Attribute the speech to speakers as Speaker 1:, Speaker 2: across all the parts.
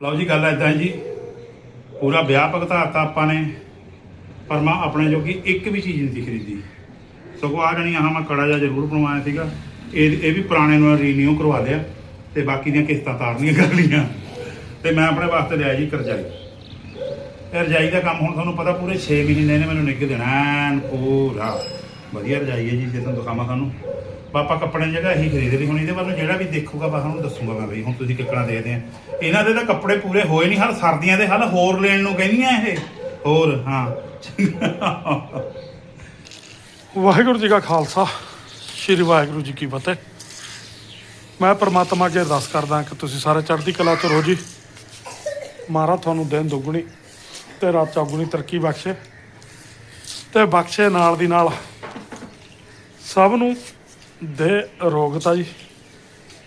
Speaker 1: ਲਓ ਜੀ, ਗੱਲ ਐਦਾਂ ਜੀ। ਪੂਰਾ ਵਿਆਹ ਭਗਤਾਤਾ ਆਪਾਂ ਨੇ, ਪਰ ਮੈਂ ਆਪਣੇ ਜੋਗੀ ਇੱਕ ਵੀ ਚੀਜ਼ ਨਹੀਂ ਖਰੀਦੀ। ਸਗੋਂ ਆ ਜਣੀ ਆਹ ਮੈਂ ਕੜਾ ਜਿਹਾ ਜ਼ਰੂਰ ਬਣਵਾਇਆ ਸੀਗਾ। ਇਹ ਇਹ ਵੀ ਪੁਰਾਣੇ ਨੂੰ ਰੀਨਿਊ ਕਰਵਾ ਲਿਆ ਤੇ ਬਾਕੀ ਦੀਆਂ ਕਿਸ਼ਤਾਂ ਤਾਰਨੀਆਂ ਕਰ ਲਈਆਂ। ਤੇ ਮੈਂ ਆਪਣੇ ਵਾਸਤੇ ਲਿਆ ਜੀ ਕਰਜਾਈ। ਇਹ ਰਜਾਈ ਦਾ ਕੰਮ ਹੁਣ ਤੁਹਾਨੂੰ ਪਤਾ ਪੂਰੇ 6 ਮਹੀਨੇ ਨੇ ਮੈਨੂੰ ਨਿੱਘ ਦੇਣਾ ਐਨ ਪੂਰਾ। ਵਧੀਆ ਰਜਾਈ ਹੈ ਜੀ, ਜੇ ਤੁਹਾਨੂੰ ਦਿਖਾਵਾਂ ਤੁਹਾਨੂੰ। ਪਾਪਾ ਕੱਪੜੇ ਦੀ ਜਗ੍ਹਾ ਇਹੀ ਖਰੀਦ ਲਈ ਹੁਣ, ਇਹਦੇ ਵੱਲੋਂ ਜਿਹੜਾ ਵੀ ਦੇਖੂਗਾ ਬਸ ਉਹਨੂੰ ਦੱਸੂਗਾ ਮੈਂ ਬਈ ਹੁਣ ਤੁਸੀਂ ਕਿੱਕਣਾ ਦੇਖਦੇ ਆ। ਇਹਨਾਂ ਦੇ ਤਾਂ ਕੱਪੜੇ ਪੂਰੇ ਹੋਏ ਨਹੀਂ ਹਲ ਸਰਦੀਆਂ ਦੇ ਹਲ ਹੋਰ ਲੈਣ ਨੂੰ ਕਹਿੰਦੀਆਂ ਇਹ। ਹੋਰ, ਹਾਂ।
Speaker 2: ਵਾਹਿਗੁਰੂ ਜੀ ਕਾ ਖਾਲਸਾ, ਸ੍ਰੀ ਵਾਹਿਗੁਰੂ ਜੀ ਕੀ ਫਤਿਹ। ਮੈਂ ਪਰਮਾਤਮਾ ਅੱਗੇ ਅਰਦਾਸ ਕਰਦਾ ਕਿ ਤੁਸੀਂ ਸਾਰੇ ਚੜ੍ਹਦੀ ਕਲਾ ਚ ਰਹੋ ਜੀ। ਮਾਰਾ ਤੁਹਾਨੂੰ ਦਿਨ ਦੁੱਗਣੀ ਤੇ ਰਾਤ ਚੌਗੁਣੀ ਤਰੱਕੀ ਬਖਸ਼ੇ। ਤੇ ਬਖਸ਼ੇ ਨਾਲ ਦੀ ਨਾਲ ਸਭ ਨੂੰ ਦੇ ਰੋਗਤਾ ਜੀ,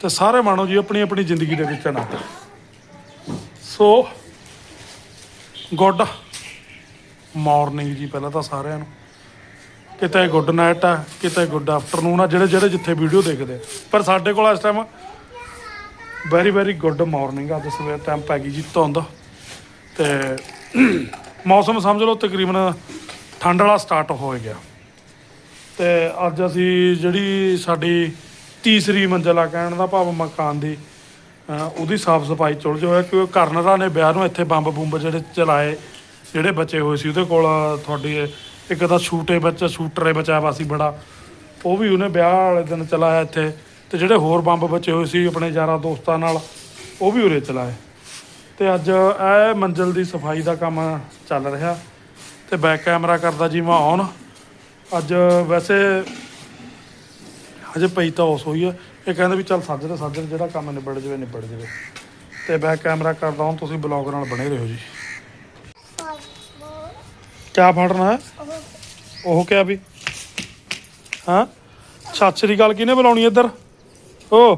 Speaker 2: ਤੇ ਸਾਰੇ ਮਾਣੋ ਜੀ ਆਪਣੀ ਆਪਣੀ ਜ਼ਿੰਦਗੀ ਦੇ ਵਿੱਚ ਆਨੰਦ ਸੋ ਗੁੱਡ ਮਾਰਨਿੰਗ ਜੀ ਪਹਿਲਾਂ ਤਾਂ ਸਾਰਿਆਂ ਨੂੰ। ਕਿਤੇ ਗੁੱਡ ਨਾਈਟ ਆ, ਕਿਤੇ ਗੁੱਡ ਆਫਟਰਨੂਨ ਆ, ਜਿਹੜੇ ਜਿਹੜੇ ਜਿੱਥੇ ਵੀਡੀਓ ਦੇਖਦੇ ਪਰ ਸਾਡੇ ਕੋਲ ਇਸ time very very good morning ਆ, ਅੱਜ ਸਵੇਰ ਟਾਈਮ ਪੈ ਗਈ ਜੀ ਧੁੰਦ। ਤੇ ਮੌਸਮ ਸਮਝ ਲਓ, ਤਕਰੀਬਨ ਠੰਡ ਵਾਲਾ ਸਟਾਰਟ ਹੋ ਗਿਆ। ਤੇ ਅੱਜ ਅਸੀਂ ਜਿਹੜੀ ਸਾਡੀ ਤੀਸਰੀ ਮੰਜ਼ਿਲ ਆ ਕਹਿਣ ਦਾ ਭਾਵ ਮਕਾਨ ਦੀ ਉਹਦੀ ਸਾਫ਼ ਸਫ਼ਾਈ ਚੁਲਝ ਹੋਇਆ ਕਿ ਕਰਨਰਾ ਨੇ ਵਿਆਹ ਨੂੰ ਇੱਥੇ ਬੰਬ ਬੁੰਬ ਜਿਹੜੇ ਚਲਾਏ, ਜਿਹੜੇ ਬਚੇ ਹੋਏ ਸੀ ਉਹਦੇ ਕੋਲ ਤੁਹਾਡੀ ਇੱਕ ਤਾਂ ਸ਼ੂਟੇ ਬੱਚਾ ਸ਼ੂਟਰੇ ਬਚਿਆ ਵਾ ਸੀ ਬੜਾ, ਉਹ ਵੀ ਉਹਨੇ ਵਿਆਹ ਵਾਲੇ ਦਿਨ ਚਲਾਇਆ ਇੱਥੇ ਤੇ ਜਿਹੜੇ ਹੋਰ ਬੰਬ ਬਚੇ ਹੋਏ ਸੀ ਆਪਣੇ ਯਾਰਾਂ ਦੋਸਤਾਂ ਨਾਲ, ਉਹ ਵੀ ਉਰੇ ਚਲਾਏ। ਤੇ ਅੱਜ ਇਹ ਮੰਜ਼ਿਲ ਦੀ ਸਫ਼ਾਈ ਦਾ ਕੰਮ ਚੱਲ ਰਿਹਾ ਤੇ ਬੈਕ ਕੈਮਰਾ ਕਰਦਾ ਜੀ ਮੈਂ ਔਨ ਅੱਜ ਵੈਸੇ ਹਜੇ ਪਈ ਤਾਂ ਉਸ ਹੋਈ ਹੈ ਇਹ ਕਹਿੰਦੇ ਵੀ ਚੱਲ ਸਾਜਰੇ ਸਾਜਰੇ ਜਿਹੜਾ ਕੰਮ ਨਿਬੜ ਜਵੇ ਨਿਬੜ ਜਵੇ। ਤੇ ਬੈਕ ਕੈਮਰਾ ਕਰਦਾ ਹਾਂ ਤੁਸੀਂ ਬਲੌਗ ਨਾਲ ਬਣੇ ਰਹੋ ਜੀ। ਕਿਆ ਫੜਨਾ ਹੈ? ਉਹ ਕਿਆ ਵੀ? ਹਾਂ? ਸਤਿ ਸ੍ਰੀ ਅਕਾਲ ਕਿਹਨੇ ਬੁਲਾਉਣੀ ਇੱਧਰ? ਓ!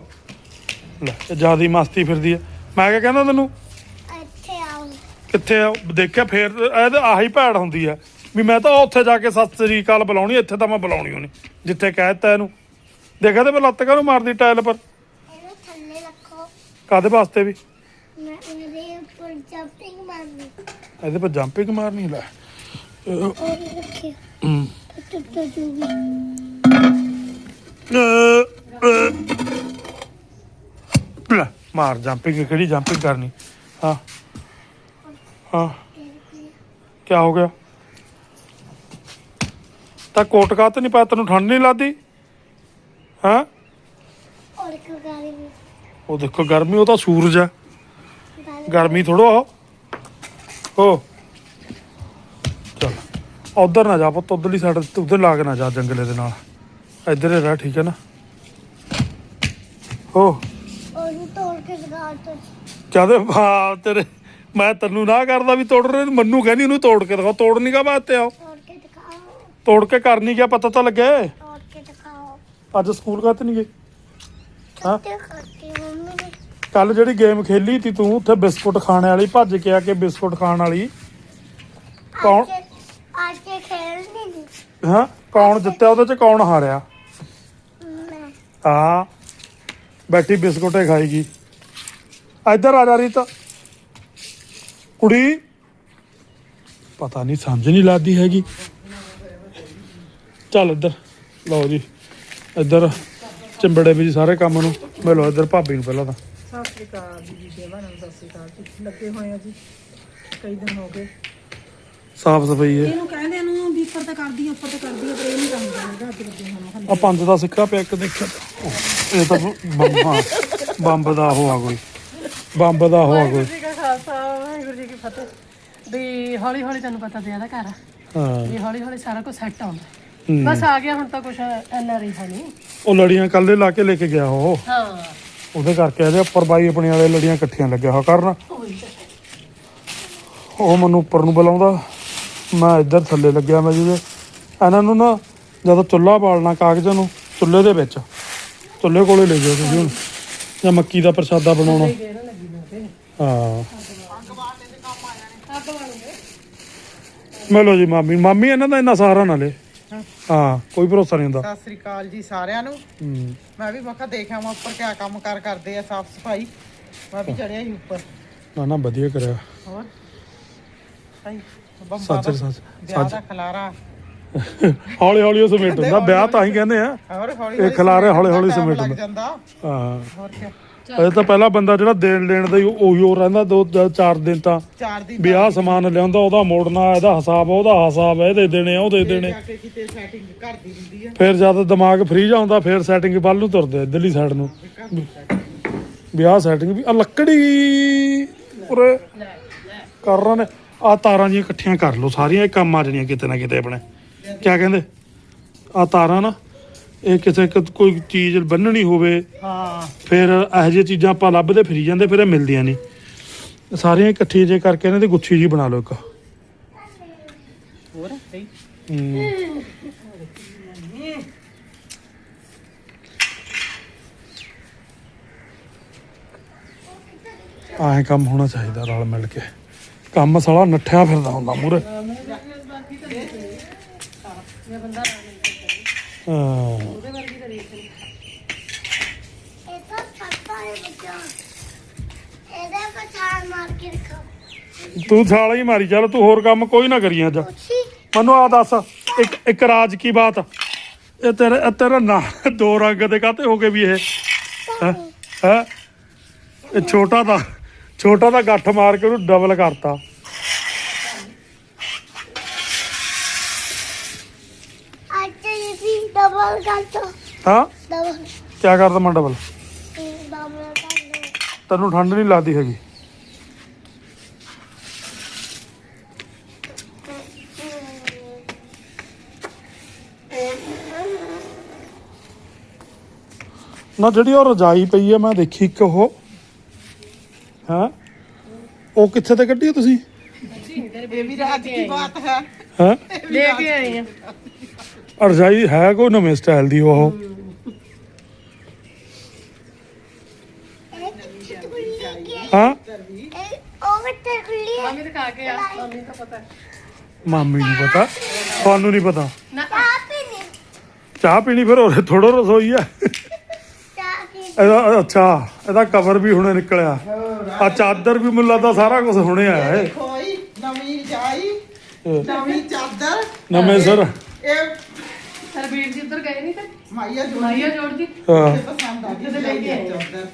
Speaker 2: ਲੈ ਜਿਆਦੀ ਮਸਤੀ ਫਿਰਦੀ ਹੈ ਮੈਂ ਕਿਆ ਕਹਿੰਦਾ ਤੈਨੂੰ?
Speaker 3: ਇੱਥੇ ਆਓ।
Speaker 2: ਕਿੱਥੇ ਆ? ਦੇਖਿਆ ਫੇਰ ਇਹ ਤਾਂ ਆਹੀ ਭੈੜ ਹੁੰਦੀ ਆ। ਵੀ ਮੈਂ ਤਾਂ ਉੱਥੇ ਜਾ ਕੇ ਸਤਿ ਸ੍ਰੀ ਅਕਾਲ ਬੁਲਾਉਣੀ ਇੱਥੇ ਤਾਂ ਮੈਂ ਬੁਲਾਉਣੀ ਹੋਣੀ ਜਿੱਥੇ ਕਹਿਤਾ ਇਹਨੂੰ। ਦੇਖਿਆ ਤੇ ਮੈਂ ਲੱਤ ਕਾਹਨੂੰ ਮਾਰਦੀ ਟਾਇਲ ਪਰ?
Speaker 3: ਇਹਨੂੰ ਥੱਲੇ ਰੱਖੋ।
Speaker 2: ਕਾਦੇ ਵਾਸਤੇ ਵੀ?
Speaker 3: ਮੈਂ ਉਹਦੇ ਉੱਪਰ ਜੰਪਿੰਗ ਮਾਰਨੀ।
Speaker 2: ਇਹਦੇ ਪਰ ਜੰਪਿੰਗ ਮਾਰਨੀ ਲੈ।
Speaker 3: ਉਹ ਰੱਖਿਓ।
Speaker 2: ਹਮ।
Speaker 3: ਟੁੱਟ ਜੂਗੀ।
Speaker 2: ਲੈ ਮਾਰ ਜੰਪਿੰਗ ਕਿਹੜੀ ਜੰਪਿੰਗ ਕਰਨੀ? ਹਾਂ। ਹਾਂ। ਕੀ ਹੋ ਗਿਆ? ਤਾਂ ਕੋਟ ਕਾਤ ਨਹੀਂ ਪਾਇਆ ਤੈਨੂੰ ਠੰਡ ਨਹੀਂ ਲੱਗਦੀ? ਹਾਂ?
Speaker 3: ਔਰ
Speaker 2: ਉਹ ਦੇਖੋ ਗਰਮੀ ਉਹ ਤਾਂ ਸੂਰਜ ਆ
Speaker 3: ਗੱਲ
Speaker 2: ਗਰਮੀ ਥੋੜੋ ਉਹ। ਹੋ ਚਲ ਉਧਰ ਨਾ ਜਾ ਪੁੱਤ ਉਧਰਲੀ ਸਾਈਡ ਤੇ ਉਧਰ ਲਾ ਕੇ ਨਾ ਜਾ ਜੰਗਲੇ ਦੇ ਨਾਲ। ਇੱਧਰ ਹੀ ਰਹਿ ਠੀਕ ਹੈ ਨਾ? ਹੋ
Speaker 3: ਉਹਨੂੰ ਤੋੜ ਕੇ ਲਗਾ ਤਾ
Speaker 2: ਚਾਹਦੇ ਹਾਂ ਤੇਰੇ ਮੈਂ ਤੈਨੂੰ ਨਾ ਕਰਦਾ ਵੀ ਤੋੜ ਰਹੇ ਮੰਨੂ ਕਹਿੰਦੀ ਉਹਨੂੰ ਤੋੜ ਕੇ ਦਿਖਾਓ ਤੋੜਨੀ ਕਾ ਬਾਤੇ ਆਓ।
Speaker 3: ਤੋੜ ਕੇ
Speaker 2: ਕੇ ਕਰਨੀ ਕਿਆ ਪਤਾ ਤਾਂ ਲੱਗੇ
Speaker 3: ਤੋੜ ਕੇ ਦਿਖਾਓ।
Speaker 2: ਅੱਜ ਸਕੂਲ ਕਾਤ ਨਹੀਂ ਗਏ ਹਾਂ।
Speaker 3: ਤੇ ਕਰਤੀ ਮੰਮੀ ਨੇ?
Speaker 2: ਕੱਲ ਜਿਹੜੀ ਗੇਮ ਖੇਲੀ ਤੀ ਤੂੰ ਉੱਥੇ ਬਿਸਕੁਟ ਖਾਣੇ ਵਾਲੀ ਭੱਜ ਕੇ ਆ ਕੇ ਬਿਸਕੁਟ ਖਾਣ ਵਾਲੀ। ਕੌਣ?
Speaker 3: ਅੱਜ ਅੱਜ ਇਹ ਖੇਲਣੀ ਨਹੀਂ
Speaker 2: ਹਾਂ ਕੌਣ ਜਿੱਤਿਆ ਉਹਦੇ ਚ ਕੌਣ ਹਾਰਿਆ?
Speaker 3: ਮੈਂ।
Speaker 2: ਹਾਂ। ਬੈਠੀ ਬਿਸਕੁਟੇ ਖਾਏਗੀ ਇੱਧਰ ਆ ਜਾ ਰੀਤ। ਕੁੜੀ। ਪਤਾ ਨਹੀਂ ਸਮਝ ਨਹੀਂ ਲੱਗਦੀ ਹੈਗੀ। ਚੱਲ ਇੱਧਰ ਲਓ ਜੀ ਇੱਧਰ ਚਿੰਬੜੇ ਵੀ ਜੀ ਸਾਰੇ ਕੰਮ ਨੂੰ ਮਿਲੋ ਇੱਧਰ ਭਾਬੀ ਨੂੰ ਪਹਿਲਾਂ ਤਾਂ।
Speaker 4: ਸਤਿ ਸ੍ਰੀ ਅਕਾਲ ਜੀ ਜੀ ਦੇਵਾਂ ਨੂੰ ਸਤਿ ਸ੍ਰੀ ਅਕਾਲ। ਜੀ ਲੱਗੇ ਹੋਏ ਆ ਜੀ ਕਈ ਦਿਨ ਹੋ ਗਏ।
Speaker 2: ਸਾਫ਼ ਸਫ਼ਾਈ ਹੈ।
Speaker 4: ਇਹਨੂੰ ਕਹਿੰਦੇ ਨੂੰ ਵੀ ਉੱਪਰ ਤੇ ਕਰਦੀ ਆ, ਉੱਪਰ ਤੇ ਕਰਦੀ ਆ, ਪਰ ਇਹ ਨਹੀਂ ਕਰਦਾ ਹੈਗਾ ਅੱਜ ਲੱਗੇ ਹੋਣ
Speaker 2: ਆ। ਪੰਜ ਦਾ ਸਿੱਕਾ ਪਿਆ ਇੱਕ ਦੇਖਿਆ। ਤਾਂ। ਉਹ, ਇਹ ਤਾਂ ਬੰਬ ਹਾਂ, ਬੰਬ ਦਾ ਹੋਆ ਕੋਈ। ਬੰਬ ਦਾ ਹੋਆ ਕੋਈ।
Speaker 4: ਜੀ ਕਾ ਖਾਲਸਾ ਵਾਹਿਗੁਰੂ ਜੀ ਕੀ ਫਤਿਹ। ਵੀ ਹੌਲੀ ਹੌਲੀ ਤੁਹਾਨੂੰ ਪਤਾ ਤੇ ਇਹਦਾ ਘਰ ਆ।
Speaker 2: ਹਾਂ।
Speaker 4: ਵੀ ਹੌਲੀ ਹੌਲੀ ਸਾਰਾ ਕੁਝ ਸੈੱਟ ਆਉਂਦਾ। ਬਸ ਆ ਗਿਆ ਹੁਣ ਤਾਂ ਕੁਝ ਐਨਾ ਰਿਹਾ ਨਹੀਂ
Speaker 2: ਉਹ ਲੜੀਆਂ ਕੱਲੇ ਲਾ ਕੇ ਲੈ ਕੇ ਗਿਆ ਉਹ।
Speaker 4: ਹਾਂ।
Speaker 2: ਉਹਦੇ ਕਰਕੇ ਇਹਦੇ ਉੱਪਰ ਬਾਈ ਆਪਣੀ ਵਾਲੇ ਲੜੀਆਂ ਇਕੱਠੀਆਂ ਲੱਗਿਆ ਹੋਇਆ ਕਰਨ।
Speaker 4: ਉਹੀ ਤਾਂ।
Speaker 2: ਉਹ ਮੈਨੂੰ ਉੱਪਰ ਨੂੰ ਬੁਲਾਉਂਦਾ। ਮੈਂ ਇੱਧਰ ਥੱਲੇ ਲੱਗਿਆ ਮੈਂ ਜਿਹਦੇ ਇਹਨਾਂ ਨੂੰ ਨਾ ਜਦੋਂ ਚੁੱਲ੍ਹਾ ਬਾਲਣਾ ਕਾਗਜ਼ਾਂ ਨੂੰ ਚੁੱਲ੍ਹੇ ਦੇ ਵਿੱਚ। ਚੁੱਲ੍ਹੇ ਕੋਲੇ ਲੈ ਜਾਓ ਤੁਸੀਂ ਹੁਣ। ਜਾਂ ਮੱਕੀ ਦਾ ਪ੍ਰਸ਼ਾਦਾ ਬਣਾਉਣਾ।
Speaker 4: ਇਹ ਨਾ ਲੱਗੀ ਨਾ ਤੇ।
Speaker 2: ਹਾਂ। ਮਿਲੋ ਜੀ ਮਾਮੀ। ਮਾਮੀ ਇਹਨਾਂ ਦਾ ਇੰਨਾ ਸਹਾਰਾ ਨਾ ਲੈ। ਹਾਂ ਕੋਈ ਭਰੋਸਾ ਨਹੀਂ ਹੁੰਦਾ।
Speaker 5: ਸਤਿ ਸ੍ਰੀ ਅਕਾਲ ਜੀ ਸਾਰਿਆਂ ਨੂੰ।
Speaker 2: ਹੂੰ।
Speaker 5: ਮੈਂ ਵੀ ਮੱਖਾ ਦੇਖਿਆ ਮੈਂ ਉੱਪਰ ਕਿਆ ਕੰਮ ਕਾਰ ਕਰਦੇ ਆ ਸਾਫ਼ ਸਫ਼ਾਈ। ਮੈਂ ਵੀ ਚੜਿਆ ਸੀ ਉੱਪਰ।
Speaker 2: ਨਾ ਨਾ ਵਧੀਆ ਕਰਿਆ।
Speaker 4: ਹੋਰ? ਸਹੀ। ਬੰਬਾ
Speaker 2: ਸੱਚ ਸੱਚ
Speaker 4: ਵਿਆਹ
Speaker 2: ਸੱਚ।
Speaker 4: ਦਾ ਖਲਾਰਾ।
Speaker 2: ਹੌਲੀ ਹੌਲੀ ਉਹ ਸਮੇਟ ਹੁੰਦਾ। ਵਿਆਹ ਤਾਂ ਹੀ ਕਹਿੰਦੇ ਆ।
Speaker 4: ਹੋਰ ਹੌਲੀ
Speaker 2: ਇਹ ਖਿਲਾਰੇ ਹੌਲੀ ਹੌਲੀ
Speaker 4: time
Speaker 2: ਸਮੇਟ
Speaker 4: ਲੱਗ
Speaker 2: ਹੁੰਦਾ।
Speaker 4: ਜਾਂਦਾ।
Speaker 2: ਹਾਂ।
Speaker 4: ਹੋਰ ਕੀ
Speaker 2: ਇਹ ਤਾਂ ਪਹਿਲਾ ਬੰਦਾ ਜਿਹੜਾ ਦੇਣ ਲੈਣ ਦਾ ਹੀ ਉਹੀ ਹੋ ਰਹਿੰਦਾ ਦੋ ਦੋ- ਚਾਰ ਦਿਨ ਤਾਂ
Speaker 4: ਚਾਰ ਦਿਨ
Speaker 2: ਵੀ ਆਹ ਸਮਾਨ ਲਿਆਉਂਦਾ ਉਹਦਾ ਮੋੜਨਾ ਇਹਦਾ ਹਿਸਾਬ ਉਹਦਾ ਹਿਸਾਬ ਦੇਣੇ ਆ, ਉਹਦੇ ਦੇਣੇ।
Speaker 4: ਜਾ ਕੇ ਕਿਤੇ ਸੈਟਿੰਗ ਘਰ ਦੀ ਹੁੰਦੀ ਆ।
Speaker 2: ਫਿਰ ਜਦ ਦਿਮਾਗ ਫ੍ਰੀ ਜਾ ਹੁੰਦਾ ਫਿਰ ਸੈਟਿੰਗ ਵੱਲ ਨੂੰ ਤੁਰਦੇ ਇਧਰਲੀ ਸਾਈਡ ਨੂੰ।
Speaker 4: ਘਰ ਦੀ setting।
Speaker 2: ਵਿਆਹ ਸੈਟਿੰਗ ਵੀ ਆ ਲੱਕੜੀ ਉਰੇ ਕਰ ਰਹੇ ਨੇ। ਆ ਤਾਰਾਂ ਜੀਆਂ ਇਕੱਠੀਆਂ ਕਰ ਲਓ ਸਾਰੀਆਂ ਇਹ ਕੰਮ ਆ ਜਾਣੀਆਂ ਕਿਤੇ ਨਾ ਕਿਤੇ ਆਪਣੇ। ਕਿਆ ਕਹਿੰਦੇ? ਆ ਤਾਰਾਂ ਨਾ ਇਹ ਕਿਸੇ ਕ- ਕੋਈ ਚੀਜ਼ ਬੰਨਣੀ ਹੋਵੇ
Speaker 4: ਹਾਂ।
Speaker 2: ਫਿਰ ਇਹੋ ਜਿਹੀਆਂ ਚੀਜ਼ਾਂ ਆਪਾਂ ਲੱਭਦੇ ਫਿਰੀ ਜਾਂਦੇ ਫਿਰ ਇਹ ਮਿਲਦੀਆਂ ਨਹੀਂ। ਸਾਰੀਆਂ ਇਕੱਠੀਆਂ ਜੇ ਕਰਕੇ ਇਹਨਾਂ ਦੀ ਗੁੱਛੀ ਜੀ ਬਣਾ ਲਓ ਇੱਕ।
Speaker 4: ਹੋਰ ਸਹੀ?
Speaker 2: ਹਮ। ਆਏ ਕੰਮ ਹੋਣਾ ਚਾਹੀਦਾ ਰਲ ਮਿਲ ਕੇ। ਕੰਮ ਸਾਲਾ ਨੱਠਿਆ ਫਿਰਦਾ ਹੁੰਦਾ ਮੂਰੇ ਹਾਂ।
Speaker 3: ਇਹ ਤਾਂ ਛੱਪਾ ਹੈ ਬੱਚਾ। ਇਹਦੇ ਪਛਾਣ ਮਾਰ ਕੇ ਰੱਖੋ।
Speaker 2: ਤੂੰ ਸਾਲਾ ਹੀ ਮਾਰੀ ਚੱਲ ਤੂੰ ਹੋਰ ਕੰਮ ਕੋਈ ਨਾ ਕਰੀ ਅੱਜ। ਮੈਨੂੰ ਆ ਦੱਸ ਇੱਕ ਇੱਕ ਰਾਜ ਕੀ ਬਾਤ? ਇਹ ਤੇਰੇ ਇਹ ਤੇਰਾ ਨਾ ਦੋ ਰੰਗ ਦੇ ਕਾਤੇ ਹੋ ਗਏ ਵੀ ਇਹ? ਹੈ? ਹੈ? ਇਹ ਛੋਟਾ ਦਾ ਛੋਟਾ ਦਾ ਗੱਠ ਮਾਰ ਕੇ ਉਹਨੂੰ ਡਬਲ ਕਰਤਾ
Speaker 3: ਅੱਜ ਇਹ ਵੀ ਡਬਲ ਕਰ ਦੋ।
Speaker 2: ਹਾਂ?
Speaker 3: ਡਬਲ।
Speaker 2: ਕਿਆ ਕਰਦਾ ਮੈਂ ਡਬਲ? ਤੈਨੂੰ ਠੰਡ ਨਹੀਂ ਲੱਗਦੀ ਹੈਗੀ। ਨਾ ਜਿਹੜੀ ਉਹ ਰਜਾਈ ਪਈ ਹੈ ਮੈਂ ਦੇਖੀ ਇੱਕ ਉਹ। ਹਾਂ? ਉਹ ਕਿੱਥੇ ਤੇ ਕੱਢੀ ਹੈ ਤੁਸੀਂ?
Speaker 4: ਇਹ ਵੀ ਰਾਜ ਦੀ ਬਾਤ ਹੈ।
Speaker 2: ਹਾਂ?
Speaker 4: ਲੈ ਕੇ ਆਏ ਆ।
Speaker 2: ਰਜਾਈ ਹੈ ਕੋਈ ਨਵੇਂ ਸਟਾਈਲ ਦੀ ਉਹ?
Speaker 3: ਹੈ?
Speaker 4: ਮੰਮੀ ਦਿਖਾ ਕੇ ਆ। ਮੰਮੀ ਤਾਂ ਪਤਾ
Speaker 2: ਮਾਮੀ ਨੂੰ ਪਤਾ? ਤੁਹਾਨੂੰ ਨਹੀਂ ਪਤਾ?
Speaker 3: ਚਾਹ ਪੀਣੀ
Speaker 2: ਚਾਹ ਪੀਣੀ ਫਿਰ ਹੋਰ ਥੋੜਾ ਰਸੋਈ ਆ। ਇਹਦਾ ਅੱਛਾ ਇਹਦਾ ਕਵਰ ਵੀ ਹੁਣੇ ਨਿਕਲਿਆ। ਆ ਚਾਦਰ ਵੀ ਮੈਨੂੰ ਲੱਗਦਾ ਸਾਰਾ ਕੁਝ ਹੁਣੇ ਆਇਆ ਏ।
Speaker 4: ਨਵੀਂ ਜਾਈ
Speaker 2: ਇਹ
Speaker 4: ਨਵੀਂ ਚਾਦਰ।
Speaker 2: ਨਵੇਂ ਸਰ।
Speaker 4: ਇਹ
Speaker 5: ਸਰਬੀਰ ਜੀ ਉੱਧਰ ਗਏ ਨਹੀਂ ਤੇ?
Speaker 4: ਮਾਈਆ ਜੋ
Speaker 5: ਮਾਈਆ ਜੋੜ ਜੀ।
Speaker 2: ਹਾਂ।
Speaker 4: ਪਸੰਦ ਆ ਗਈ
Speaker 5: ਜਦੋਂ ਲੈ ਕੇ ਆਏ।
Speaker 4: ਚਾਦਰ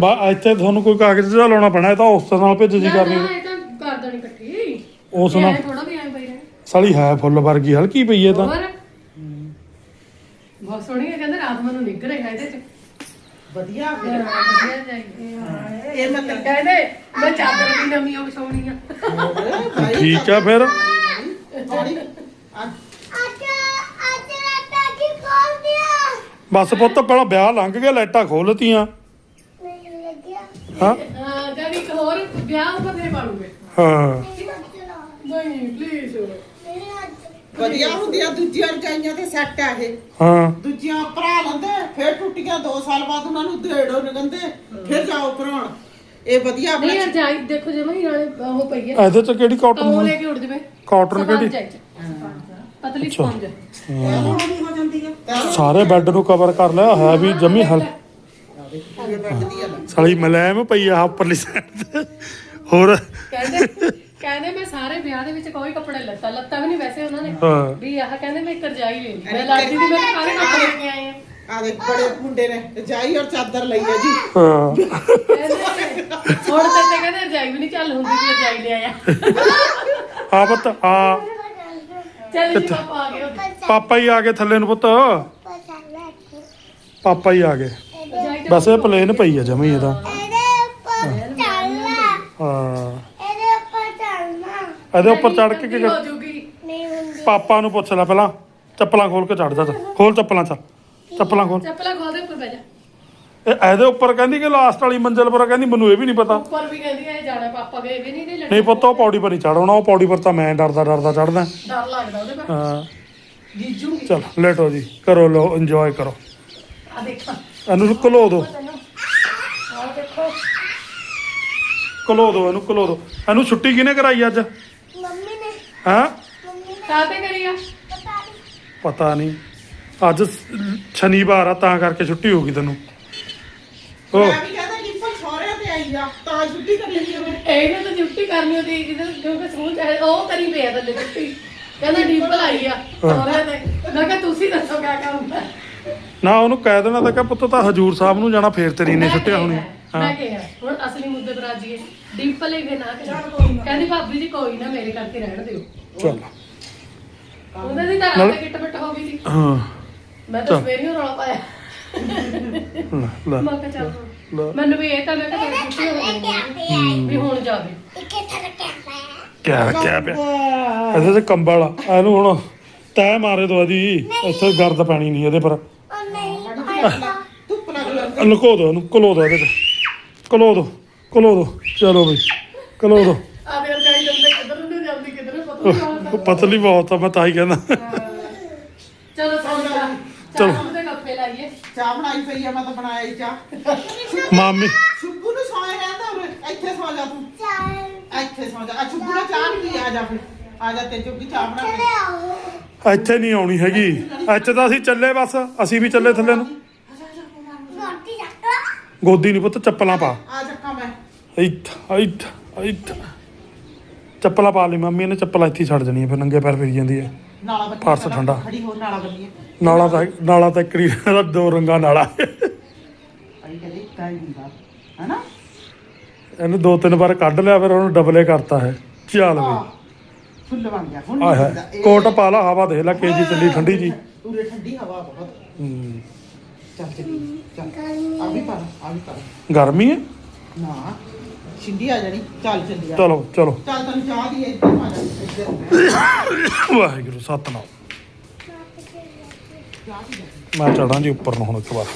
Speaker 2: ਬਾ ਇੱਥੇ ਤੁਹਾਨੂੰ ਕੋਈ ਕਾਗਜ਼ ਜਿਹਾ ਲਾਉਣਾ ਪੈਣਾ ਇਹ ਤਾਂ ਉਸ ਨਾਲ ਭੇਜ ਜੀ
Speaker 5: ਨਾ,
Speaker 2: ਕਰਨੀ।
Speaker 5: ਨਾ, ਇਹ ਤਾਂ ਕਰ ਦੇਣੀ ਇਕੱਠੀ।
Speaker 2: ਉਸ ਨਾਲ
Speaker 5: ਥੋੜਾ ਵੀ ਐਂ ਪਈ ਰਹੇ
Speaker 2: ਸਾਲੀ ਹੈ ਫੁੱਲ ਵਰਗੀ ਹਲਕੀ ਪਈ ਹੈ ਤਾਂ।
Speaker 5: ਹੋਰ? ਬਹੁਤ ਸੋਹਣੀ ਹੈ ਕਹਿੰਦੇ ਰਾਤ ਮੈਨੂੰ ਨਿੱਘ ਰਿਹਾ ਇਹਦੇ ਚ।
Speaker 4: ਵਧੀਆ
Speaker 5: ਹਾਂ, ਵਧੀਆ ਜਾਈ
Speaker 4: ਇਹ ਮਤਲਬ
Speaker 5: ਕਹਿੰਦੇ ਮੈਂ ਚਾਦਰ ਵੀ ਨਵੀਂ ਉਹ ਵਿਛਾਉਣੀ ਆ।
Speaker 2: ਠੀਕ ਆ ਫਿਰ।
Speaker 4: ਥੋੜੀ
Speaker 3: ਅੱਜ ਰਾਤਾ ਕੀ ਖੋਲ ਦਿਆ
Speaker 2: ਬਸ ਪੁੱਤ ਪਹਿਲਾਂ ਵਿਆਹ ਲੰਘ ਗਿਆ ਲਾਈਟਾਂ ਖੋਲਤੀਆਂ।
Speaker 3: ਮੈਨੂੰ ਲੱਗਿਆ।
Speaker 2: ਹਾਂ?
Speaker 5: ਹਾਂ ਜਦ ਇੱਕ ਹੋਰ ਵਿਆਹ ਉੱਪਰ ਫੇਰ ਪਾਲੂਗੇ
Speaker 2: ਹਾਂ।
Speaker 3: ਮੇਰੇ ਅੱਜ ਨਾ।
Speaker 5: ਨਹੀਂ ਪਲੀਜ਼
Speaker 3: ਮੇਰੇ ਅੱਜ
Speaker 4: ਵਧੀਆ ਹੁੰਦੀਆਂ ਦੂਜੀਆਂ ਰਜਾਈਆਂ ਤੇ ਸੈੱਟ ਆ ਇਹ।
Speaker 2: ਹਾਂ।
Speaker 4: ਦੂਜੀਆਂ ਭਰਾ ਲੈਂਦੇ ਫਿਰ ਟੁੱਟੀਆਂ 2 ਸਾਲ ਬਾਅਦ ਉਹਨਾਂ ਨੂੰ ਦੇੜੋ ਨਿਕੰਦੇ ਫਿਰ ਜਾਓ ਭਰਾਉਣ। ਇਹ ਵਧੀਆ
Speaker 5: ਨਹੀਂ
Speaker 4: ਆਪਣਾ
Speaker 5: ਯਾਰ ਜਾਈ ਦੇਖੋ ਜਮਾ ਹੀ ਨਾਲੇ ਉਹ ਪਈ ਹੈ
Speaker 2: ਇਹਦੇ ਚ ਕਿਹੜੀ
Speaker 5: ਤਾਂ ਉਹ
Speaker 2: ਕਾਟਨ
Speaker 5: ਲੈ ਕੇ ਉੱਡ ਜਵੇ।
Speaker 2: ਕਾਟਨ ਕਿਹੜੀ?
Speaker 5: ਪਤਲੀ ਸਪੰਜ
Speaker 4: ਨਹੀਂ ਹੋ ਜਾਂਦੀ ਹੈ
Speaker 2: ਸਾਰੇ ਬੈੱਡ ਨੂੰ ਕਵਰ ਕਰ ਲਿਆ ਹੈ ਵੀ ਜਮੀ ਹਲ ਸਾਲੀ ਮਲੈਮ ਪਈ ਆ ਉੱਪਰਲੀ ਸਾਈਡ ਤੇ। ਹੋਰ?
Speaker 5: ਕਹਿੰਦੇ ਕਹਿੰਦੇ ਮੈਂ ਸਾਰੇ ਵਿਆਹ ਦੇ ਵਿੱਚ ਕੋਈ ਕੱਪੜੇ ਲੱਤਾ ਲੱਤਾ ਵੀ ਨਹੀਂ ਵੈਸੇ ਉਹਨਾਂ ਨੇ।
Speaker 2: ਹਾਂ।
Speaker 5: ਵੀ ਆਹ ਕਹਿੰਦੇ ਮੈਂ ਇੱਕ ਰਜਾਈ ਲੈ ਲਈ। ਮੈਂ ਲੜਦੀ ਦੀ ਮੈਂ ਸਾਰੇ ਕੱਪੜੇ ਲੈ ਕੇ ਆਏ ਆ
Speaker 4: ਆ ਦੇ ਬੜੇ ਮੁੰਡੇ ਨੇ ਰਜਾਈ ਔਰ ਚਾਦਰ ਲਈ ਆ ਜੀ।
Speaker 2: ਹਾਂ।
Speaker 5: ਕਹਿੰਦੇ ਹੁਣ ਤਾਂ ਤੇ ਕਹਿੰਦੇ ਰਜਾਈ ਵੀ ਨਹੀਂ ਚੱਲ ਹੁੰਦੀ ਵੀ ਰਜਾਈ ਲੈ ਆਇਆ।
Speaker 2: ਆ ਪੁੱਤ ਆ
Speaker 5: ਚੱਲ ਜੀ ਪਾਪਾ ਆ ਗਏ।
Speaker 2: ਪਾਪਾ ਹੀ ਆ ਗਏ ਥੱਲੇ ਨੂੰ ਪੁੱਤ। ਪਾਪਾ ਹੀ ਆ ਗਏ। ਬਸ ਇਹ ਪਲੇਨ ਪਈ ਆ ਜਮੀ ਇਹਦਾ
Speaker 3: ਇਹਦੇ ਉੱਪਰ ਚੱਲਣਾ।
Speaker 2: ਹਾਂ।
Speaker 3: ਇਹਦੇ ਉੱਪਰ ਚੱਲਣਾ।
Speaker 2: ਇਹਦੇ ਉੱਪਰ ਚੜ ਕੇ ਕੀ
Speaker 5: ਹੋ
Speaker 2: ਕਰ-
Speaker 5: ਜੂਗੀ।
Speaker 3: ਨਹੀਂ ਹੁੰਦੀ।
Speaker 2: ਪਾਪਾ ਨੂੰ ਪੁੱਛ ਲੈ ਪਹਿਲਾਂ। ਚੱਪਲਾਂ ਖੋਲ ਕੇ ਚੜ ਜਾ। ਚੱਲ। ਖੋਲ ਚੱਪਲਾਂ ਚੱਲ। ਚੱਪਲਾਂ ਖੋਲ
Speaker 5: ਚੱਪਲਾਂ ਖੋਲ ਦੇ ਉੱਪਰ ਬਹਿ ਜਾ।
Speaker 2: ਇਹ ਇਹਦੇ ਉੱਪਰ ਕਹਿੰਦੀ ਕਿ ਲਾਸਟ ਵਾਲੀ ਮੰਜ਼ਲ ਪਰ ਕਹਿੰਦੀ ਮੈਨੂੰ ਇਹ ਵੀ ਨਹੀਂ ਪਤਾ।
Speaker 5: ਉੱਪਰ ਵੀ ਕਹਿੰਦੀ ਐ ਜਾਣਾ ਪਾਪਾ ਗਏ ਵੀ ਨਹੀਂ ਨਹੀਂ
Speaker 2: ਨਹੀਂ ਪੁੱਤ ਉਹ ਪੌੜੀ ਪਰ ਨਹੀਂ ਚੜਾਉਣਾ ਉਹ ਪੌੜੀ ਪਰ ਤਾਂ ਮੈਂ ਡਰਦਾ ਡਰਦਾ ਚੜਦਾ
Speaker 5: ਡਰ ਲੱਗਦਾ ਉਹਦੇ ਪਰ।
Speaker 2: ਹਾਂ। ਚਲ ਲੇਟੋ ਜੀ ਕਰੋ ਲੋ ਇੰਜੋਏ ਕਰੋ।
Speaker 5: ਆ ਦੇਖਾਂ।
Speaker 2: ਇਹਨੂੰ ਘਲੋ ਦੋ।
Speaker 5: ਤੈਨੂੰ ਆ ਦੇਖੋ।
Speaker 2: ਘਲੋ ਦੋ ਇਹਨੂੰ ਘਲੋ ਦੋ। ਇਹਨੂੰ ਛੁੱਟੀ ਕਿਹਨੇ ਕਰਾਈ ਅੱਜ?
Speaker 3: ਮੰਮੀ ਨੇ।
Speaker 2: ਹਾਂ?
Speaker 3: ਮੰਮੀ ਨੇ।
Speaker 5: ਕਾਹਤੇ ਕਰੀ ਆ?
Speaker 3: ਪਤਾ ਨਹੀਂ।
Speaker 2: ਪਤਾ ਨਹੀਂ। ਅੱਜ ਸ਼ਨੀਵਾਰ ਆ ਤਾਂ ਕਰਕੇ ਛੁੱਟੀ ਹੋ ਗਈ ਤੈਨੂੰ। ਉਹ
Speaker 4: ਮੈਂ ਵੀ ਕਹਿੰਦਾ ਕਿ ਪਰ ਸਹੁਰਿਆਂ ਤੇ ਆਈ ਆਈ ਆ ਤਾਂ ਛੁੱਟੀ ਕਰੀ ਨਹੀਂ ਉਹਨੇ
Speaker 5: ਇਹਨੇ ਤਾਂ ਡਿਊਟੀ ਕਰਨੀ ਹੁੰਦੀ ਜਿਹਦੇ ਕਿਉਂਕਿ ਸਕੂਲ ਚ ਹੈ, ਉਹ ਕਰੀ ਪਿਆ ਥੱਲੇ ਡਿਊਟੀ। ਕਹਿੰਦਾ ਡੀਪਲ ਆਈ ਆ ਸਹੁਰੇ ਤੇ। ਮੈਂ ਕਿਹਾ ਤੁਸੀਂ ਦੱਸੋ ਕਿਆ ਕੰਮ ਹੈ
Speaker 2: ਨਾ ਉਹਨੂੰ ਕਹਿ ਦੇਣਾ ਤਾਂ ਕਿ ਪੁੱਤ ਤਾਂ ਹਜੂਰ ਸਾਹਿਬ ਨੂੰ ਜਾਣਾ ਫੇਰ ਤੇਰੀ ਨੇ ਛੁੱਟਿਆ ਹੋਣੀ
Speaker 5: ਮੈਂ
Speaker 2: ਹਾਂ।
Speaker 5: ਕਿਹਾ ਹੁਣ ਅਸਲੀ ਮੁੱਦੇ ਪਰ ਆ ਜਾਈਏ ਡਿੰਪਲ ਹੀ ਫਿਰ ਨਾ ਕਰੀ। ਕਹਿੰਦੀ ਭਾਬੀ ਜੀ ਕੋਈ ਨਾ ਮੇਰੇ ਕਰਕੇ ਰਹਿਣ ਦਿਓ।
Speaker 2: ਚੱਲ।
Speaker 5: ਉਹਨਾਂ ਦੀ ਤਾਂ ਕਿੱਟ ਮਿੱਟ ਹੋ ਗਈ ਸੀ।
Speaker 2: ਹਾਂ।
Speaker 5: ਮੈਂ ਤਾਂ ਸਵੇਰੇ ਹੀ ਰੌਲਾ ਪਾਇਆ।
Speaker 2: ਲੈ
Speaker 5: ਮੈਂ ਕਿਹਾ ਚੱਲ। ਮੈਨੂੰ ਵੀ ਇਹ ਤਾਂ ਮੈਂ ਕਿਹਾ ਤੇਰੀ ਛੁੱਟੀ ਹੋ ਗਈ ਵੀ ਹੁਣ ਜਾਵੇ।
Speaker 3: ਇੱਕੇ ਥਰ ਕਹਿੰਦਾ
Speaker 2: ਕਿਆ ਕਿਆ ਪਿਆ? ਇਹਦੇ ਤੇ ਕੰਬਲ ਆ ਇਹਨੂੰ ਹੁਣ ਤੈ ਮਾਰੇ ਦੋ ਦੀ ਇੱਥੇ ਗਰਦ ਪੈਣੀ ਨਹੀਂ ਇਹਦੇ ਪਰ।
Speaker 3: ਉਹ ਨਹੀਂ ਆਇਆ
Speaker 4: ਧੁੱਪ ਲੱਗ ਲੱਗ
Speaker 2: ਲੁਕੋ ਦੋ ਇਹਨੂੰ ਕਲੋ ਦੋ ਇਹਦੇ ਤੇ। ਕਲੋ ਦੋ ਕਲੋ ਦੋ। ਚਲੋ ਬਈ ਕਲੋ ਦੋ।
Speaker 5: ਆ ਦੇਰ ਜਾਈ ਜਾਂਦੇ ਕਿੱਧਰ ਨੂੰ ਜਾਂਦੀ ਕਿੱਧਰ ਨੂੰ ਪਤਾ ਨਹੀਂ
Speaker 2: ਪਤਲੀ ਬਹੁਤ ਆ ਮੈਂ ਤਾਂ ਹੀ ਕਹਿੰਦਾ।
Speaker 5: ਚਲੋ ਚਲੋ
Speaker 2: ਚਲੋ।
Speaker 5: ਚਲੋ ਉਹਦੇ ਕੱਪੇ ਲਾਈਏ
Speaker 4: ਚਾਹ ਬਣਾਈ ਪਈ ਆ ਮੈਂ ਤਾਂ ਬਣਾਇਆ ਹੀ ਚਾਹ।
Speaker 2: ਮਾਮੀ।
Speaker 4: ਸ਼ੁਭੂ ਨੂੰ ਸੌਂ ਰਹਿੰਦਾ ਉਰੇ ਇੱਥੇ ਸੌ ਜਾ ਤੂੰ।
Speaker 3: ਚਾਹ।
Speaker 4: ਇੱਥੇ ਸੌ ਜਾ। ਆ ਸ਼ੁਭੂ ਨੇ ਚਾਹ ਨਹੀਂ ਪੀ ਆ ਜਾ ਫਿਰ। ਆ ਜਾ ਤੇ ਚੁੱਕੀ ਚਾਹ ਬਣਾ ਕੇ।
Speaker 2: ਇੱਥੇ ਨਹੀਂ ਆਉਣੀ ਹੈਗੀ। ਇੱਥੇ ਤਾਂ ਅਸੀਂ ਚੱਲੇ ਬਸ। ਅਸੀਂ ਵੀ ਚੱਲੇ ਥੱਲੇ ਨੂੰ। ਗੋਦੀ ਨਹੀਂ ਪੁੱਤ ਚੱਪਲਾਂ ਪਾ।
Speaker 4: ਆ ਚੱਕਾ ਮੈਂ।
Speaker 2: ਇੱਥ ਇੱਥ ਇੱਥ ਚੱਪਲਾਂ ਪਾ ਲਈ ਮੰਮੀ ਨੇ ਚੱਪਲਾਂ ਇੱਥੇ ਛੱਡ ਜਣੀਆਂ ਫਿਰ ਨੰਗੇ ਪੈਰ ਫਿਰੀ ਜਾਂਦੀ ਹੈ।
Speaker 4: ਨਾਲਾ ਬੰਨੀ
Speaker 2: ਫਰਸ਼
Speaker 4: ਪਹਿਲਾਂ,
Speaker 2: ਠੰਡਾ।
Speaker 4: ਖੜੀ ਹੋ ਨਾਲਾ ਬੰਨੀ
Speaker 2: ਨਾਲਾ ਤਾਂ ਨਾਲਾ ਤਾਂ ਦਾ ਦੋ ਰੰਗਾਂ ਨਾਲਾ।
Speaker 4: ਅਈ ਕਹਿੰਦੇ ਕਾਈ ਹੁੰਦਾ ਹਨਾ?
Speaker 2: ਇਹਨੂੰ ਦੋ ਤਿੰਨ ਵਾਰ ਕੱਢ ਲਿਆ ਫਿਰ ਉਹਨੂੰ ਡਬਲੇ ਕਰਤਾ ਹੈ ਚੱਲ
Speaker 4: ਆ
Speaker 2: ਬਈ
Speaker 4: ਫੁੱਲ ਬਣ ਗਿਆ। ਹੁਣ
Speaker 2: ਆਏ
Speaker 4: ਨਹੀਂ ਹੁੰਦਾ।
Speaker 2: ਹਾਏ।
Speaker 4: ਇਹ-
Speaker 2: ਕੋਟ ਪਾ ਲਾ ਹਵਾ ਦੇਖ ਲੈ ਕੇਜੀ ਚੱਲੀ ਠੰਡੀ ਜੀ।
Speaker 4: ਉਰੇ ਠੰਡੀ ਹਵਾ ਬਹੁਤ।
Speaker 2: ਹੂੰ।
Speaker 4: ਚੱਲ ਚੱਲੀ ਚੱਲ। ਆ ਵੀ ਪਾ ਆ ਵੀ ਪਾ
Speaker 2: ਗਰਮੀ ਹੈ?
Speaker 4: ਨਾ। ਛਿੰਡੀ ਆ ਜਾਣੀ ਚੱਲ ਚੱਲੀ ਆ।
Speaker 2: ਚਲੋ ਚਲੋ।
Speaker 4: ਚੱਲ ਤੈਨੂੰ ਚਾਹ ਦੀ ਇੱਧਰ ਆ ਜਾ ਇੱਧਰ।
Speaker 2: ਵਾਹਿਗੁਰੂ ਸਤਨਾਮ। ਮੈਂ ਚੜਾਂ ਜੀ ਉੱਪਰ ਨੂੰ ਹੁਣ ਇੱਕ ਵਾਰ।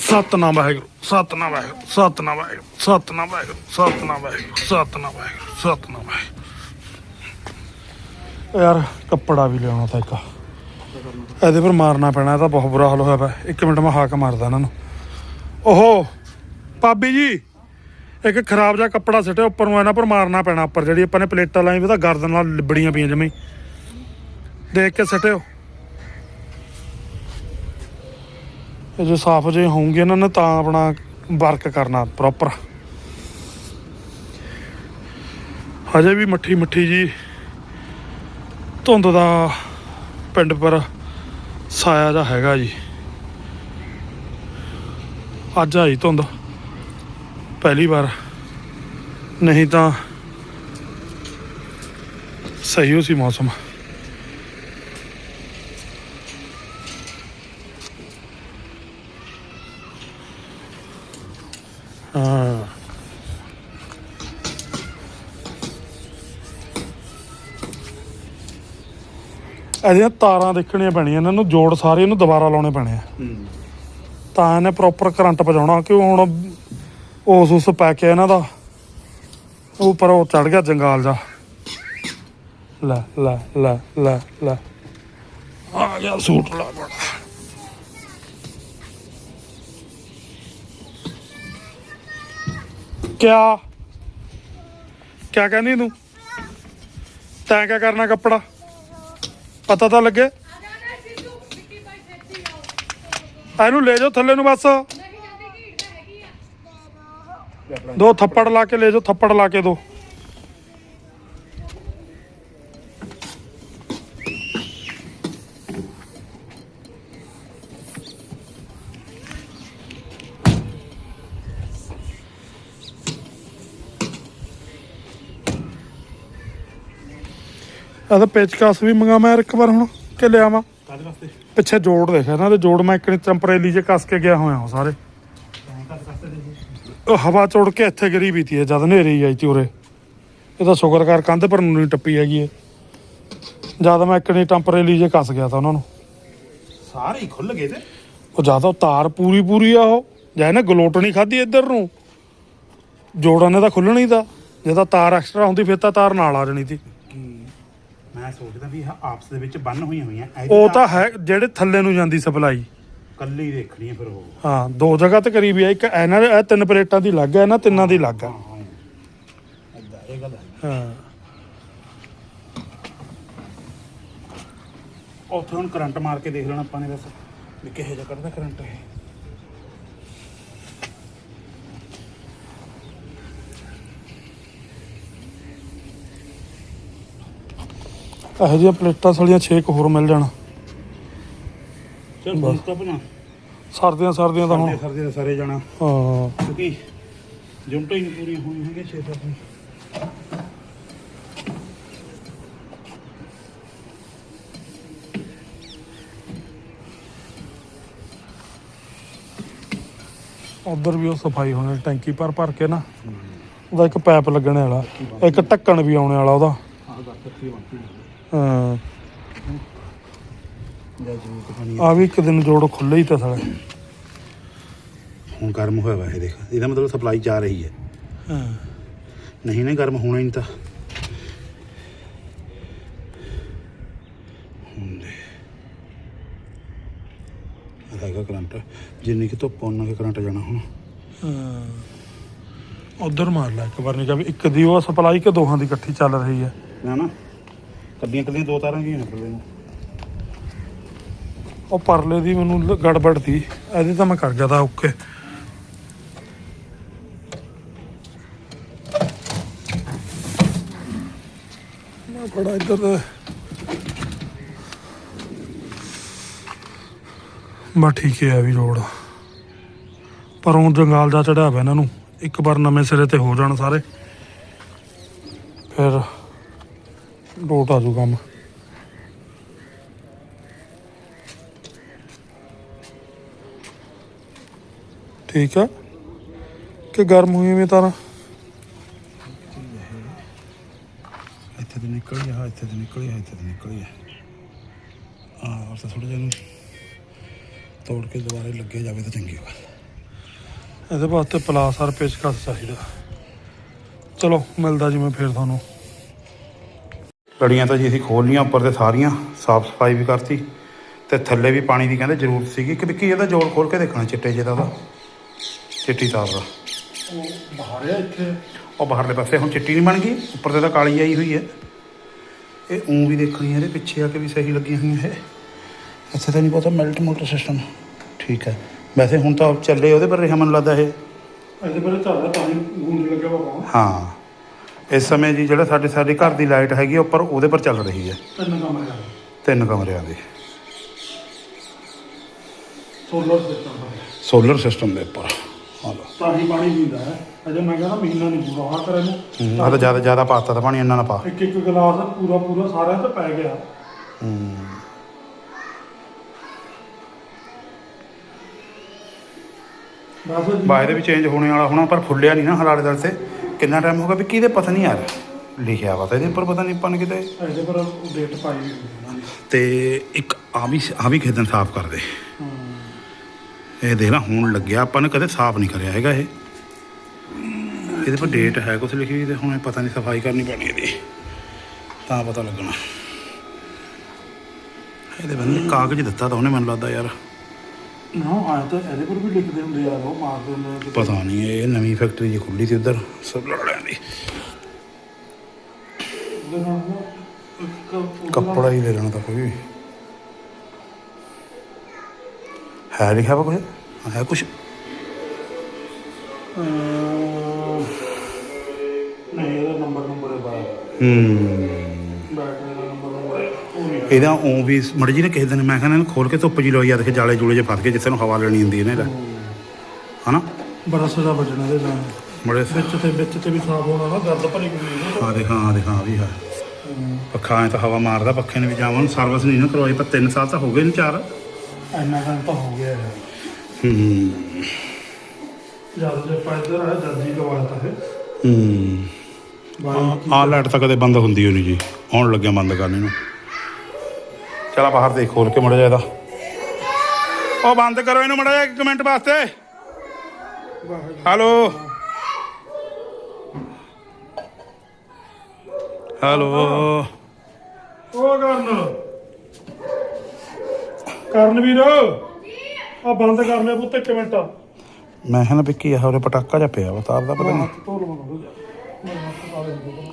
Speaker 2: ਸਤਨਾਮ ਵਾਹਿਗੁਰੂ ਸਤਨਾਮ ਵਾਹਿਗੁਰੂ ਸਤਨਾਮ ਵਾਹਿਗੁਰੂ ਸਤਨਾਮ ਵਾਹਿਗੁਰੂ ਸਤਨਾਮ ਵਾਹਿਗੁਰੂ ਸਤਨਾਮ ਵਾਹਿਗੁਰੂ ਸਤਨਾਮ ਵਾਹਿਗੁਰੂ। ਯਾਰ ਕੱਪੜਾ ਵੀ ਲਿਆਉਣਾ ਤਾਂ ਇੱਕ। ਇਹਦੇ ਪਰ ਮਾਰਨਾ ਪੈਣਾ ਇਹ ਤਾਂ ਬਹੁਤ ਬੁਰਾ ਹਾਲ ਹੋਇਆ ਪਿਆ। ਇੱਕ ਮਿੰਟ ਮੈਂ ਹਾਕ ਮਾਰਦਾ ਇਹਨਾਂ ਨੂੰ। ਓਹੋ ਭਾਬੀ ਜੀ। ਇੱਕ ਖਰਾਬ ਜਿਹਾ ਕੱਪੜਾ ਸਿੱਟਿਆ, ਉੱਪਰ ਨੂੰ ਇਹਨਾਂ ਪਰ ਮਾਰਨਾ ਪੈਣਾ, ਉੱਪਰ ਜਿਹੜੀ ਆਪਾਂ ਨੇ ਪਲੇਟਾਂ ਲਾਈ ਵੀ ਗਰਦਨ ਨਾਲ ਲਿਬੜੀਆਂ ਪਈਆਂ ਜਮੇ। ਦੇਖ ਕੇ ਸਿੱਟਿਓ। ਇਹ ਜੇ ਸਾਫ਼ ਜੇ ਹੋਣਗੇ ਇਹਨਾਂ ਨੇ ਤਾਂ ਆਪਣਾ ਵਰਕ ਕਰਨਾ ਪ੍ਰੋਪਰ ਹਜੇ ਵੀ ਮੱਠੀ ਮੱਠੀ ਜੀ ਧੁੰਦ ਦਾ ਪਿੰਡ ਪਰ ਸਾਇਆ ਜਾ ਹੈਗਾ ਜੀ। ਅੱਜ ਆਈ ਧੁੰਦ। ਪਹਿਲੀ ਵਾਰ। ਨਹੀਂ ਤਾਂ ਸਹੀ ਹੋ ਸੀ ਮੌਸਮ। ਹਾਂ। ਇਹਦੀਆਂ ਤਾਰਾਂ ਦੇਖਣੀਆਂ ਪੈਣੀਆਂ ਇਹਨਾਂ ਨੂੰ ਜੋੜ ਸਾਰੇ ਇਹਨੂੰ ਦੁਬਾਰਾ ਲਾਉਣੇ ਪੈਣੇ ਆ। ਤਾਂ ਇਹਨੇ ਪ੍ਰੋਪਰ ਕਰੰਟ ਪਜਾਉਣਾ ਕਿ ਹੁਣ ਉਸ ਉਸ ਪੈ ਕੇ ਇਹਨਾਂ ਦਾ। ਉੱਪਰ ਉਹ ਚੜ ਗਿਆ ਜੰਗਾਲ ਜਾ। ਲੈ ਲੈ ਲੈ ਲੈ ਲੈ। ਆ ਗਿਆ ਸੂਟ ਲਾ ਬੜਾ ਕਿਆ? ਕਿਆ ਕਹਿੰਦੀ ਤੂੰ? ਤੈਂ ਕਿਆ ਕਰਨਾ ਕੱਪੜਾ? ਪਤਾ ਤਾਂ ਲੱਗੇ। ਇਹਨੂੰ ਲੈ ਜਾਓ ਥੱਲੇ ਨੂੰ ਬਸ। ਦੋ ਥੱਪੜ ਲਾ ਕੇ ਲੈ ਜਾਓ ਥੱਪੜ ਲਾ ਕੇ ਦੋ। ਆ ਤਾਂ ਪੇਚਕਸ ਵੀ ਮੰਗਾਵਾਂ ਯਾਰ ਇੱਕ ਵਾਰ ਹੁਣ ਕਿ ਲਿਆਵਾਂ।
Speaker 1: ਕਾਹਦੇ ਵਾਸਤੇ?
Speaker 2: ਪਿੱਛੇ ਜੋੜ ਦੇਖ ਇਹਨਾਂ ਦੇ ਜੋੜ ਮੈਂ ਇੱਕ ਟੈਂਪਰੇਰੀ ਜੇ ਕੱਸ ਕੇ ਗਿਆ ਹੋਇਆ ਹਾਂ ਸਾਰੇ। ਉਹ ਹਵਾ ਚੋੜ ਕੇ ਇੱਥੇ ਗਿਰੀ ਵੀ ਤੀ ਜਦ ਹਨੇਰੀ ਆਈ ਤੀ ਉਰੇ। ਇਹ ਤਾਂ ਸ਼ੁਕਰ ਕਰ ਕੰਧ ਪਰ ਨੂੰ ਨਹੀਂ ਟੱਪੀ ਹੈਗੀ ਇਹ। ਜਦ ਮੈਂ ਇੱਕ ਨੇ ਟੈਂਪਰੇਰੀ ਜੇ ਕੱਸ ਗਿਆ ਤਾਂ ਉਹਨਾਂ ਨੂੰ।
Speaker 1: ਸਾਰੇ ਹੀ ਖੁੱਲ ਗਏ ਤੇ?
Speaker 2: ਉਹ ਜ਼ਿਆਦਾ ਤਾਰ ਪੂਰੀ ਪੂਰੀ ਆ ਉਹ ਜਾਂ ਇਹਨੇ ਗਲੋਟ ਨਹੀਂ ਖਾਧੀ ਇੱਧਰ ਨੂੰ। ਜੋੜਾਂ ਨੇ ਤਾਂ ਖੁੱਲਣੀ ਹੀ ਤਾਂ ਜੇ ਤਾਂ ਤਾਰ ਐਕਸਟਰਾ ਹੁੰਦੀ ਫਿਰ ਤਾਂ ਤਾਰ ਨਾਲ ਆ ਜਾਣੀ ਸੀ
Speaker 1: ਮੈਂ ਸੋਚਦਾ ਵੀ ਆਹ ਆਪਸ ਦੇ ਵਿੱਚ ਬੰਨ ਹੋਈਆਂ ਹੋਈਆਂ
Speaker 2: ਉਹ ਤਾਂ ਹੈ ਜਿਹੜੇ ਥੱਲੇ ਨੂੰ ਜਾਂਦੀ ਸਪਲਾਈ।
Speaker 1: ਕੱਲੀ ਦੇਖਣੀ ਹੈ ਫਿਰ ਉਹ।
Speaker 2: ਹਾਂ ਦੋ ਜਗ੍ਹਾ ਤੇ ਕਰੀ ਵੀ ਇੱਕ ਇਹਨਾਂ ਇਹ ਤਿੰਨ ਪਲੇਟਾਂ ਦੀ ਲੱਗ ਹੈ ਨਾ ਤਿੰਨਾਂ ਦੀ ਲੱਗ
Speaker 1: ਹੈ ਹਾਂ ਉੱਥੇ ਹੁਣ ਕਰੰਟ ਮਾਰ ਕੇ ਦੇਖ ਲੈਣਾ ਆਪਾਂ ਨੇ ਬਸ ਵੀ ਕਿਹੋ ਜਿਹਾ ਕੱਢਦਾ ਕਰੰਟ ਇਹ।
Speaker 2: ਇਹੋ ਜਿਹੀਆਂ ਪਲੇਟਾਂ ਸਾਲੀਆਂ 6 ਹੋਰ ਮਿਲ ਜਾਣ।
Speaker 1: ਚਲ ਤਾਂ
Speaker 2: ਸਰਦੀਆਂ ਸਰਦੀਆਂ ਤਾਂ ਹੁਣ।
Speaker 1: ਸਰਦੇ ਸਾਰੇ ਜਾਣਾ।
Speaker 2: ਹਾਂ।
Speaker 1: ਕਿਉਂਕਿ ਜੁੰਟਾਂ ਹੀ ਨਹੀਂ ਪੂਰੀਆਂ ਹੋਈਆਂ ਹੈਗੀਆਂ 6 7
Speaker 2: ਉਧਰ ਵੀ ਉਹ ਸਫ਼ਾਈ ਹੋਣੀ ਟੈਂਕੀ ਭਰ ਭਰ ਕੇ ਨਾ ਉਹਦਾ ਇੱਕ ਪਾਈਪ ਲੱਗਣੇ ਵਾਲਾ ਇੱਕ ਢੱਕਣ ਵੀ ਆਉਣੇ ਵਾਲਾ ਉਹਦਾ। ਹਾਂ
Speaker 1: ਪਾਣੀ
Speaker 2: ਆ ਵੀ ਇੱਕ ਦਿਨ ਜੋੜ ਖੁੱਲੇ ਹੀ ਤੇ ਸਾਲੇ।
Speaker 1: ਹੁਣ ਗਰਮ ਹੋਇਆ ਵਾ ਇਹ ਦੇਖ। ਇਹਦਾ ਮਤਲਬ ਸਪਲਾਈ ਜਾ ਰਹੀ ਹੈ।
Speaker 2: ਹਾਂ।
Speaker 1: ਨਹੀਂ ਨਾ ਗਰਮ ਹੋਣਾ ਹੀ ਨਹੀਂ ਤਾਂ। ਹੁੰਦੇ ਹੈਗਾ ਕਰੰਟ। ਜਿੰਨੀ ਕਿ ਧੁੱਪ ਉਹਨਾਂ ਕੇ ਕਰੰਟ ਜਾਣਾ ਹੁਣ।
Speaker 2: ਉਧਰ ਮਾਰ ਲੈ ਇੱਕ ਵਾਰ ਨਹੀਂ ਵੀ ਇੱਕ ਦੀ ਉਹ ਸਪਲਾਈ ਕਿ ਦੋਹਾਂ ਦੀ ਇਕੱਠੀ ਚੱਲ ਰਹੀ ਹੈ।
Speaker 1: ਨਾ ਨਾ। ਕੱਦੀਆਂ ਕੱਦੀਆਂ ਦੋ ਤਾਰਾਂ ਗਈਆਂ ਨਿਕਲਦੇ ਨੂੰ।
Speaker 2: ਉਹ ਪਰਲੇ ਦੀ ਮੈਨੂੰ ਲ- ਗੜਬੜ ਤੀ। ਇਹਦੀ ਤਾਂ ਮੈਂ ਕਰ ਗਿਆ ਤਾਂ ਓਕੇ। ਮੈਂ ਬੜਾ ਇੱਧਰ ਦਾ ਬਾ ਠੀਕ ਹੈ ਵੀ ਰੋਡ ਪਰ ਉਹ ਜੰਗਾਲ ਜਾ ਚੜਿਆ ਪਿਆ ਇਹਨਾਂ ਨੂੰ। ਇੱਕ ਵਾਰ ਨਵੇਂ ਸਿਰੇ ਤੇ ਹੋ ਜਾਣ ਸਾਰੇ। ਫਿਰ ਲੋਟ ਆ ਜੂ ਕੰਮ। ਠੀਕ ਆ? ਕਿ ਗਰਮ ਹੋਈ ਵੀ ਤਾਰਾਂ
Speaker 1: ਇੱਥੇ ਤੇ ਨਿਕਲੀ ਆ ਇੱਥੇ ਤੇ ਨਿਕਲੀ ਆ ਇੱਥੇ ਤੇ ਨਿਕਲੀ ਆ ਆ ਤਾਂ ਥੋੜਾ ਜਿਹਾ ਨੂੰ ਤੋੜ ਕੇ ਦੁਬਾਰੇ ਲੱਗੇ ਜਾਵੇ ਤਾਂ ਚੰਗੀ ਗੱਲ।
Speaker 2: ਇਹਦੇ ਵਾਸਤੇ ਪਲਾਸਰ ਪੇਚਕਸ ਚਾਹੀਦਾ। ਚਲੋ ਮਿਲਦਾ ਜੀ ਮੈਂ ਫੇਰ ਤੁਹਾਨੂੰ।
Speaker 1: ਲੜੀਆਂ ਤਾਂ ਜੀ ਅਸੀਂ ਖੋਲ ਲੀਆਂ ਉੱਪਰ ਤੇ ਸਾਰੀਆਂ ਸਾਫ਼ ਸਫ਼ਾਈ ਵੀ ਕਰਤੀ। ਤੇ ਥੱਲੇ ਵੀ ਪਾਣੀ ਦੀ ਕਹਿੰਦੇ ਜ਼ਰੂਰਤ ਸੀਗੀ। ਕਿ ਵਿੱਕੀ ਇਹਦਾ ਜੋੜ ਖੋਲ ਕੇ ਦੇਖਣਾ ਚਿੱਟੇ ਜਿਹਦਾ ਦਾ ਚਿੱਟੀ ਤਾਰ ਦਾ।
Speaker 2: ਬਾਹਰ ਆ ਇੱਥੇ।
Speaker 1: ਉਹ ਬਾਹਰਲੇ ਪਾਸੇ ਹੁਣ ਚਿੱਟੀ ਨਹੀਂ ਬਣ ਗਈ ਉੱਪਰ ਤੇ ਤਾਂ ਕਾਲੀ ਆਈ ਹੋਈ ਹੈ। ਇਹ ਉਂ ਵੀ ਦੇਖਣੀ ਹੈ ਇਹਦੇ ਪਿੱਛੇ ਆ ਕੇ ਵੀ ਸਹੀ ਲੱਗੀਆਂ ਹੋਈਆਂ ਇਹ। ਇੱਥੇ ਤਾਂ ਨਹੀਂ ਪਤਾ ਮੈਲਟ ਮੋਟਰ ਸਿਸਟਮ ਠੀਕ ਹੈ। ਵੈਸੇ ਹੁਣ ਤਾਂ ਚੱਲੇ ਉਹਦੇ ਪਰ ਰਿਹਾ ਮੈਨੂੰ ਲੱਗਦਾ ਇਹ।
Speaker 2: ਇਹਦੇ ਚੱਲਦਾ ਤਾਂ ਹੀ ਗੂੰਜ ਲੱਗਿਆ ਬਾਬਾ
Speaker 1: ਹਾਂ। ਇਸ ਸਮੇਂ ਜੀ ਜਿਹੜਾ ਸਾਡੇ ਸਾਡੇ ਘਰ ਦੀ ਲਾਈਟ ਹੈਗੀ ਉੱਪਰ ਉਹਦੇ ਪਰ ਚੱਲ ਰਹੀ ਹੈ।
Speaker 2: ਤਿੰਨ ਕਮਰੇ ਆ
Speaker 1: ਤਿੰਨ ਕਮਰਿਆਂ ਦੀ
Speaker 2: ਸੋਲਰ ਸਿਸਟਮ ਦਾ
Speaker 1: ਸੋਲਰ ਸਿਸਟਮ ਦੇ ਉੱਪਰ। ਹਾਂ
Speaker 2: ਤਾਂ ਹੀ ਪਾਣੀ ਪੀਂਦਾ ਹੈ। ਅਜੇ ਮੈਂ ਕਹਿੰਦਾ ਮਹੀਨਾ ਨਹੀਂ ਪੂਰਾ ਹੋਣਾ ਕਰ ਇਹਨੂੰ
Speaker 1: ਆ ਤਾਂ ਜ਼ਿਆਦਾ ਜ਼ਿਆਦਾ ਪਾਤਾ ਤਾਂ ਪਾਣੀ ਇੰਨਾ ਨਾ ਪਾ।
Speaker 2: ਇੱਕ ਇੱਕ ਗਲਾਸ ਪੂਰਾ ਪੂਰਾ ਸਾਰਿਆਂ ਤੇ ਪੈ ਗਿਆ।
Speaker 1: ਬਾਹਰ ਵੀ ਚੇਂਜ ਹੋਣੇ ਵਾਲਾ ਹੋਣਾ ਪਰ ਫੁੱਲਿਆ ਨਹੀਂ ਨਾ ਹਲਾੜੇ ਦਲ ਤੇ। ਕਿੰਨਾ ਟਾਈਮ ਹੋ ਗਿਆ ਵੀ ਕਿਹਦੇ ਪਤਾ ਨਹੀਂ ਯਾਰ। ਲਿਖਿਆ ਵਾ ਤਾਂ ਇਹਦੇ ਉੱਪਰ ਪਤਾ ਨਹੀਂ ਆਪਾਂ ਨੇ ਕਿਤੇ।
Speaker 2: ਇਹਦੇ ਪਰ ਡੇਟ ਪਾਈ ਹੋਈ।
Speaker 1: ਤੇ ਇੱਕ ਆ ਵੀ ਆ ਵੀ ਖੇਦਨ ਸਾਫ਼ ਕਰ ਦੇ। ਇਹ ਦੇ ਨਾ ਹੁਣ ਲੱਗਿਆ ਆਪਾਂ ਨੇ ਕਦੇ ਸਾਫ਼ ਨਹੀਂ ਕਰਿਆ ਹੈਗਾ ਇਹ। ਇਹਦੇ ਪਰ ਡੇਟ ਹੈ ਕੁਛ ਲਿਖੀ ਹੋਈ ਤੇ ਹੁਣ ਪਤਾ ਨਹੀਂ ਸਫ਼ਾਈ ਕਰਨੀ ਪੈਣੀ ਇਹਦੀ। ਤਾਂ ਪਤਾ ਲੱਗਣਾ। ਇਹਦੇ ਬੰਦੇ ਕਾਗਜ਼ ਦਿੱਤਾ ਤਾਂ ਉਹਨੇ ਮੈਨੂੰ ਲੱਗਦਾ ਯਾਰ।
Speaker 2: ਨਾ ਆਇਆ ਤਾਂ ਇਹਦੇ ਪਰ ਵੀ ਲਿਖਦੇ ਹੁੰਦੇ ਯਾਰ ਉਹ ਮਾਰਦੇ ਹੁੰਦੇ ਆ। ਕਿਤੇ।
Speaker 1: ਪਤਾ ਨਹੀਂ ਇਹ ਨਵੀਂ ਫੈਕਟਰੀ ਜੀ ਖੁੱਲੀ ਸੀ ਉਧਰ ਸਭ ਲੜਿਆਂ ਦੀ। ਕੱਪੜਾ ਹੀ ਲੈ ਲੈਣਾ ਤਾਂ ਕੋਈ ਵੀ ਹੈ ਲਿਖਿਆ ਵਾ ਕੁਛ? ਹੈ
Speaker 2: ਅਮ, ਨਹੀਂ ਇਹਦਾ ਨੰਬਰ ਨੰਬਰ ਹੈ ਬਾਹਰ।
Speaker 1: ਹੂੰ।
Speaker 2: ਬੈਟਰੀ ਦਾ ਨੰਬਰ ਨੰਬਰ ਹੈ ਉਹ ਨਹੀਂ
Speaker 1: ਇਹਦਾ ਉਹ ਵੀ ਮੜ ਜੀ ਨੇ ਕਿਸੇ ਦਿਨ ਮੈਂ ਕਹਿੰਦਾ ਇਹਨੂੰ ਖੋਲ ਕੇ ਧੁੱਪ ਜੀ ਲੋਈ ਆ ਦੇਖ ਜਾਲੇ ਜੂਲੇ ਜੇ ਫਸ ਕੇ ਜਿੱਥੇ ਨੂੰ ਹਵਾ ਲੈਣੀ ਹੁੰਦੀ ਇਹਨੇ ਦਾ ਹਨਾ?
Speaker 2: ਬੜਾ ਸਜ਼ਾ ਵੱਜਣਾ ਇਹਦੇ ਨਾਲ।
Speaker 1: ਬੜੇ
Speaker 2: ਵਿੱਚ ਤੇ ਵਿੱਚ ਤੇ ਵੀ ਸਾਫ਼ ਹੋਣਾ ਨਾ ਗਰਦ ਭਰੀ ਹੋਈ ਹੈ।
Speaker 1: ਆ ਦੇਖ ਹਾਂ ਦੇਖ ਹਾਂ ਵੀ ਹੈ। ਪੱਖਾ ਐ ਤਾਂ ਹਵਾ ਮਾਰਦਾ ਪੱਖੇ ਨੇ ਵੀ ਜਾਵਾਂ ਸਰਵਿਸ ਨਹੀਂ ਨਾ ਕਰਵਾਈ ਪਰ 3 ਸਾਲ ਤਾਂ ਹੋ ਗਏ ਨੇ ਚਾਰ।
Speaker 2: ਇੰਨਾ ਟਾਈਮ ਤਾਂ ਹੋ ਗਿਆ ਹੈ
Speaker 1: ਹੂੰ।
Speaker 2: ਜਦ ਜੇ ਪੈਦਰ ਹੈ ਜਲਦੀ ਲਵਾਇਆ ਤਾਂ ਹੈ।
Speaker 1: ਹੂੰ।
Speaker 2: ਬਾਈ
Speaker 1: ਆ ਲਾਈਟ ਤਾਂ ਕਦੇ ਬੰਦ ਹੁੰਦੀ ਨਹੀਂ ਜੀ। ਆਉਣ ਲੱਗਿਆ ਬੰਦ ਕਰਨੀ ਨੂੰ। ਚਲਾ ਬਾਹਰ ਦੇਖ ਖੋਲ ਕੇ ਮੜਾ ਜਾ ਇਹਦਾ। ਉਹ ਬੰਦ ਕਰੋ ਇਹਨੂੰ ਮੜਾ ਜਾ ਇੱਕ ਮਿੰਟ ਵਾਸਤੇ। ਹੈਲੋ। ਹੈਲੋ।
Speaker 2: ਉਹ ਕਰਨ। ਕਰਨ ਵੀਰ ਆ ਬੰਦ ਕਰ ਲੈ ਪੁੱਤ ਇੱਕ ਮਿੰਟ।
Speaker 1: ਮੈਂ ਕਿਹਾ ਨਾ ਵਿੱਕੀ ਆ ਉਹਦੇ ਪਟਾਕਾ ਜਿਹਾ ਪਿਆ ਵਾ ਤਾਰ ਦਾ ਪਤਾ ਨਹੀਂ
Speaker 2: ਧੋ ਲਵਾਂ ਹੋ ਜਾ ਮੈਂ ਹੱਥ ਪਾ ਲੈਂਦਾ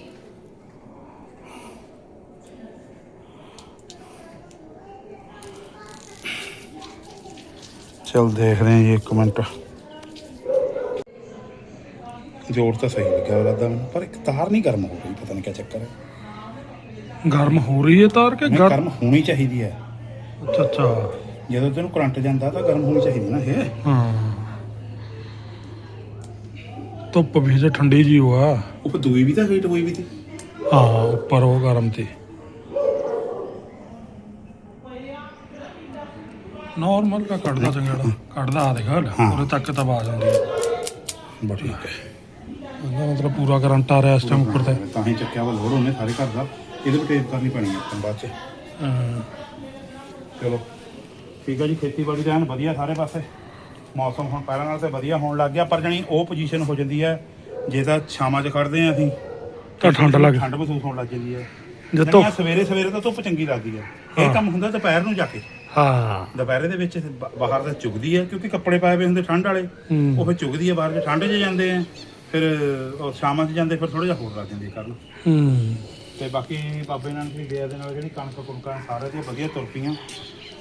Speaker 1: ਚਲ ਦੇਖਦੇ ਹਾਂ ਜੀ ਇੱਕ ਮਿੰਟ। ਜੋੜ ਤਾਂ ਸਹੀ ਲੱਗਿਆ ਲੱਗਦਾ ਮੈਨੂੰ ਪਰ ਇੱਕ ਤਾਰ ਨਹੀਂ ਗਰਮ ਹੋ ਗਈ ਪਤਾ ਨਹੀਂ ਕੀ ਚੱਕਰ ਹੈ।
Speaker 2: ਗਰਮ ਹੋ ਰਹੀ ਹੈ ਤਾਰ ਕੇ
Speaker 1: ਨਹੀਂ, ਗਰਮ ਹੋਣੀ ਚਾਹੀਦੀ ਹੈ।
Speaker 2: ਅੱਛਾ ਅੱਛਾ।
Speaker 1: ਜਦੋਂ ਤੈਨੂੰ ਕਰੰਟ ਜਾਂਦਾ ਤਾਂ ਗਰਮ ਹੋਣੀ ਚਾਹੀਦੀ ਨਾ ਇਹ
Speaker 2: ਹਾਂ। ਧੁੱਪ ਵੀ ਜੇ ਠੰਡੀ ਜੀ ਹੋਆ
Speaker 1: ਉਹ ਦੂਈ ਵੀ ਤਾਂ ਹੀਟ ਹੋਈ ਵੀ ਸੀ।
Speaker 2: ਹਾਂ ਉੱਪਰ ਉਹ ਗਰਮ ਤੇ ਨਾਰਮਲ ਦਾ ਕੱਢਦਾ ਚੰਗੜਾ ਕੱਢਦਾ ਆ ਦੇਖ। ਉਰੇ ਤੱਕ ਤਾਂ ਆਵਾਜ਼ ਆਉਂਦੀ ਹੈ
Speaker 1: ਬਸ ਠੀਕ ਹੈ
Speaker 2: ਇਹਦਾ ਮਤਲਬ ਪੂਰਾ ਕਰੰਟ ਆ ਰਿਹਾ ਇਸ ਟਾਈਮ ਉੱਪਰ ਤੇ।
Speaker 1: ਤਾਂ ਹੀ ਚੱਕਿਆ ਵਾ ਲੋਡ ਉਹਨੇ ਸਾਰੇ ਘਰ ਦਾ। ਇਹਦੇ ਪਰ ਟੇਪ ਕਰਨੀ ਪੈਣੀ ਹੈ ਆਪਾਂ ਬਾਅਦ ਚ।
Speaker 2: ਹਾਂ।
Speaker 1: ਚਲੋ। ਠੀਕ ਹੈ ਜੀ ਖੇਤੀਬਾੜੀ ਦਾ ਐਨ ਵਧੀਆ ਸਾਰੇ ਪਾਸੇ। ਮੌਸਮ ਹੁਣ ਪਹਿਲਾਂ ਨਾਲ ਤੇ ਵਧੀਆ ਹੋਣ ਲੱਗ ਗਿਆ ਪਰ ਜਣੀ ਉਹ ਪੋਜੀਸ਼ਨ ਹੋ ਜਾਂਦੀ ਹੈ ਜੇ ਤਾਂ ਸ਼ਾਮਾਂ 'ਚ ਖੜਦੇ ਆ ਅਸੀਂ
Speaker 2: ਤਾਂ ਠੰਡ ਲੱਗ
Speaker 1: ਠੰਡ ਮਹਿਸੂਸ ਹੋਣ ਲੱਗ ਜਾਂਦੀ ਹੈ।
Speaker 2: ਜੇ
Speaker 1: ਜਦੋਂ ਸਵੇਰੇ ਸਵੇਰੇ ਤਾਂ ਧੁੱਪ ਚੰਗੀ ਲੱਗਦੀ ਹੈ। ਇਹ ਕੰਮ ਹੁੰਦਾ ਦੁਪਹਿਰ ਨੂੰ ਜਾ ਕੇ।
Speaker 2: ਹਾਂ।
Speaker 1: ਦੁਪਹਿਰੇ ਦੇ ਵਿੱਚ ਬ- ਬਾਹਰ ਦਾ ਚੁਗਦੀ ਹੈ ਕਿਉਂਕਿ ਕੱਪੜੇ ਪਾਏ ਹੋਏ ਹੁੰਦੇ ਠੰਡ ਵਾਲੇ। ਉਹ ਫਿਰ ਚੁਗਦੀ ਹੈ ਬਾਹਰ ਜੇ ਠੰਡ 'ਚ ਜਾਂਦੇ ਆ ਫਿਰ ਉਹ ਸ਼ਾਮਾਂ 'ਚ ਜਾਂਦੇ ਫਿਰ ਥੋੜਾ ਜਿਹਾ ਹੋਰ ਲੱਗ ਜਾਂਦੀ ਕਰਨ।
Speaker 2: ਹੂੰ।
Speaker 1: ਤੇ ਬਾਕੀ ਬਾਬੇ ਨਾਨਕ ਦੀ ਦਇਆ ਦੇ ਨਾਲ ਜਿਹੜੀ ਕਣਕ ਕੁਣਕਾਂ ਸਾਰੇ ਦੀਆਂ ਵਧੀਆ ਤੁਰ ਪਈਆਂ।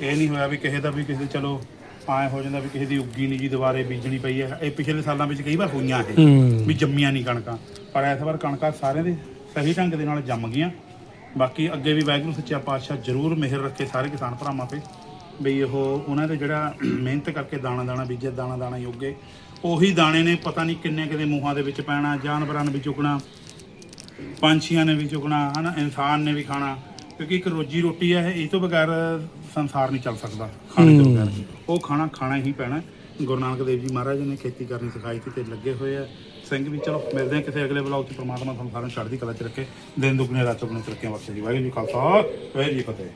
Speaker 1: ਇਹ ਨਹੀਂ ਹੋਇਆ ਵੀ ਕਿਸੇ ਦਾ ਵੀ ਕਿਸੇ ਚਲੋ ਆਏ ਹੋ ਜਾਂਦਾ ਵੀ ਕਿਸੇ ਦੀ ਉੱਗੀ ਨਹੀਂ ਜੀ ਦੁਬਾਰੇ ਬੀਜਣੀ ਪਈ ਹੈ। ਇਹ ਪਿਛਲੇ ਸਾਲਾਂ ਵਿੱਚ ਕਈ ਵਾਰ ਹੋਈਆਂ ਇਹ ਵੀ ਜੰਮੀਆਂ ਨਹੀਂ ਕਣਕਾਂ। ਪਰ ਇਸ ਵਾਰ ਕਣਕਾਂ ਸਾਰਿਆਂ ਦੇ ਸਹੀ ਢੰਗ ਦੇ ਨਾਲ ਜੰਮ ਗਈਆਂ। ਬਾਕੀ ਅੱਗੇ ਵੀ ਵਾਹਿਗੁਰੂ ਸੱਚਾ ਪਾਤਸ਼ਾਹ ਜ਼ਰੂਰ ਮਿਹਰ ਰੱਖੇ ਸਾਰੇ ਕਿਸਾਨ ਭਰਾਵਾਂ ਤੇ ਵੀ ਉਹ ਉਹਨਾਂ ਦੇ ਜਿਹੜਾ ਮਿਹਨਤ ਕਰਕੇ ਦਾਣਾ ਦਾਣਾ ਬੀਜੇ ਦਾਣਾ ਦਾਣਾ ਯੋਗੇ ਉਹੀ ਦਾਣੇ ਨੇ ਪਤਾ ਨਹੀਂ ਕਿੰਨੇ ਕਿਤੇ ਮੂੰਹਾਂ ਦੇ ਵਿੱਚ ਪੈਣਾ ਜਾਨਵਰਾਂ ਨੇ ਵੀ ਚੁਗਣਾ ਪੰਛੀਆਂ ਨੇ ਵੀ ਚੁਗਣਾ ਹਨਾ ਇਨਸਾਨ ਨੇ ਵੀ ਖਾਣਾ ਕਿਉਂਕਿ ਇੱਕ ਰੋਜੀ ਰੋਟੀ ਹੈ ਇਹ ਤੋਂ ਬਗੈਰ ਸੰਸਾਰ ਨਹੀਂ ਚੱਲ ਸਕਦਾ ਖਾਣੇ ਤੋਂ ਬਗੈਰ। ਉਹ ਖਾਣਾ ਖਾਣਾ ਹੀ ਪੈਣਾ। ਗੁਰੂ ਨਾਨਕ ਦੇਵ ਜੀ ਮਹਾਰਾਜ ਨੇ ਖੇਤੀ ਕਰਨੀ ਸਿਖਾਈ ਸੀ ਤੇ ਲੱਗੇ ਹੋਏ ਆ। ਸਿੰਘ ਵੀ ਚਲੋ ਮਿਲਦੇ ਆ ਕਿਸੇ ਅਗਲੇ ਬਲੌਗ 'ਚ ਪ੍ਰਮਾਤਮਾ ਤੁਹਾਨੂੰ ਸਾਰਿਆਂ ਨੂੰ ਚੜ੍ਹਦੀ ਕਲਾ 'ਚ ਰੱਖੇ ਦਿਨ ਦੁਗਣੇ ਰਾਤ ਚੁਗਣੇ ਤਰੱਕੀਆਂ ਬਖਸ਼ੇ ਜੀ। ਵਾਹਿਗੁਰੂ ਜੀ ਖਾਲਸਾ ਵਾਹਿਗੁਰੂ ਜੀ ਫਤਿਹ।